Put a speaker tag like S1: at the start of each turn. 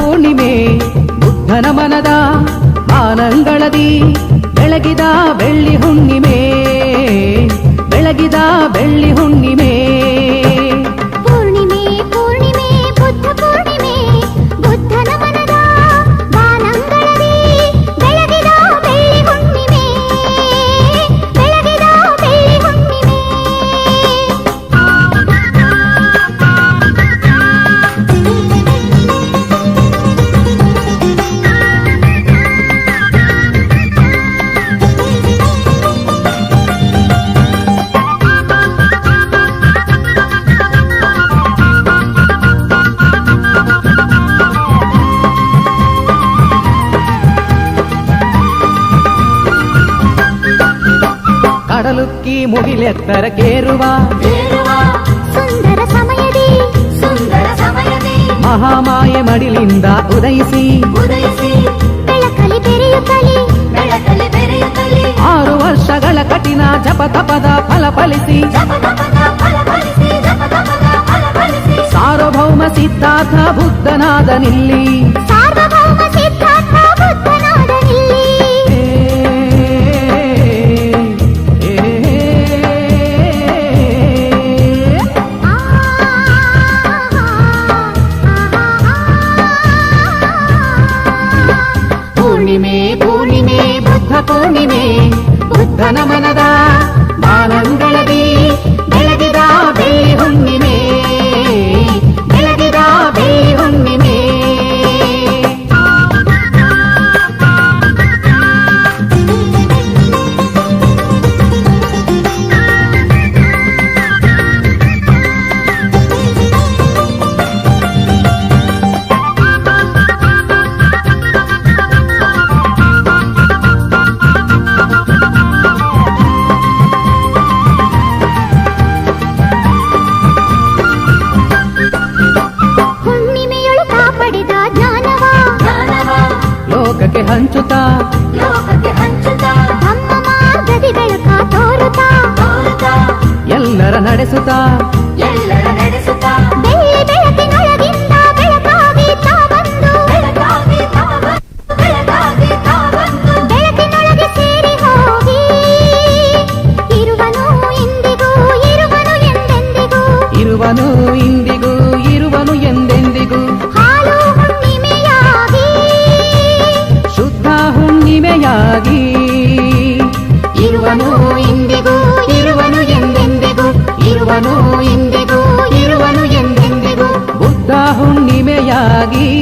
S1: ಪೂರ್ಣಿಮೆ ಬುದ್ಧನ ಮನದ ಮಾನಂಗಳದಿ ಬೆಳಗಿದ ಬೆಳ್ಳಿ ಹುಣ್ಣಿಮೆ. ಕಡಲುಕ್ಕಿ ಮುಗಿಲೆತ್ತರಕ್ಕೇರುವ
S2: ಸುಂದರ ಸಮಯದಿ ಸುಂದರ ಸಮಯದಿ
S1: ಮಹಾಮಾಯೆ ಮಡಿಲಿಂದ ಉದಯಿಸಿ
S2: ಉದಯಿಸಿ ಬೆಳಕಲಿ ಬೆರೆಯುತ್ತಲಿ ಬೆಳಕಲಿ ಬೆರೆಯುತ್ತಲಿ
S1: ಆರು ವರ್ಷಗಳ ಕಠಿಣ ಜಪ ತಪದ ಫಲ ಫಲಿಸಿ
S2: ಜಪ ತಪದ ಫಲ ಫಲಿಸಿ ಜಪ ತಪದ ಫಲ ಫಲಿಸಿ
S1: ಸಾರ್ವಭೌಮ ಸಿದ್ಧಾರ್ಥ ಬುದ್ಧನಾದ ಬುದ್ಧ ಪೂರ್ಣಿಮೆ ಬುದ್ಧನ ಮನದ ಬಾನಂಗಳದಿ ಲೋಕಕ್ಕೆ ಹಂಚುತ್ತಾ
S2: ಲೋಕಕ್ಕೆ ಹಂಚುತ್ತ ತಮ್ಮ ಮಾರ್ಗದಿ ಬೆಳಕ ತೋರುತ್ತ ತೋರುತ್ತ
S1: ಎಲ್ಲರ ನಡೆಸುತ್ತಾ
S2: ಎಲ್ಲರ ನಡೆಸುತ್ತ ಬೆಳ್ಳಿ ಬೆಳಕಿನೊಳಗಿಂದ ಬೆಳಕಾಗಿ ತಾ ಬಂದು ಬೆಳಕಾಗಿ ತಾ ಬಂದು ಬೆಳಕಾಗಿ ತಾ ಬಂದು ಬೆಳಕಿನೊಳಗೆ ಸೇರಿ ಹೋಗಿ ಇರುವನು ಇಂದಿಗೂ ಇರುವನು ಎಂದೆಂದಿಗೂ
S1: ಇರುವನು ಇಂದಿಗೂ ಹುಣ್ಣಿಮೆಯಾಗಿ ಇರುವನು ಇಂದಿಗೂ ಇರುವನು ಎಂದೆಂದಿಗೂ ಇರುವನು ಇಂದಿಗೂ ಇರುವನು ಎಂದೆಂದಿಗೂ. ಬುದ್ಧ ಹುಣ್ಣಿಮೆಯಾಗಿ.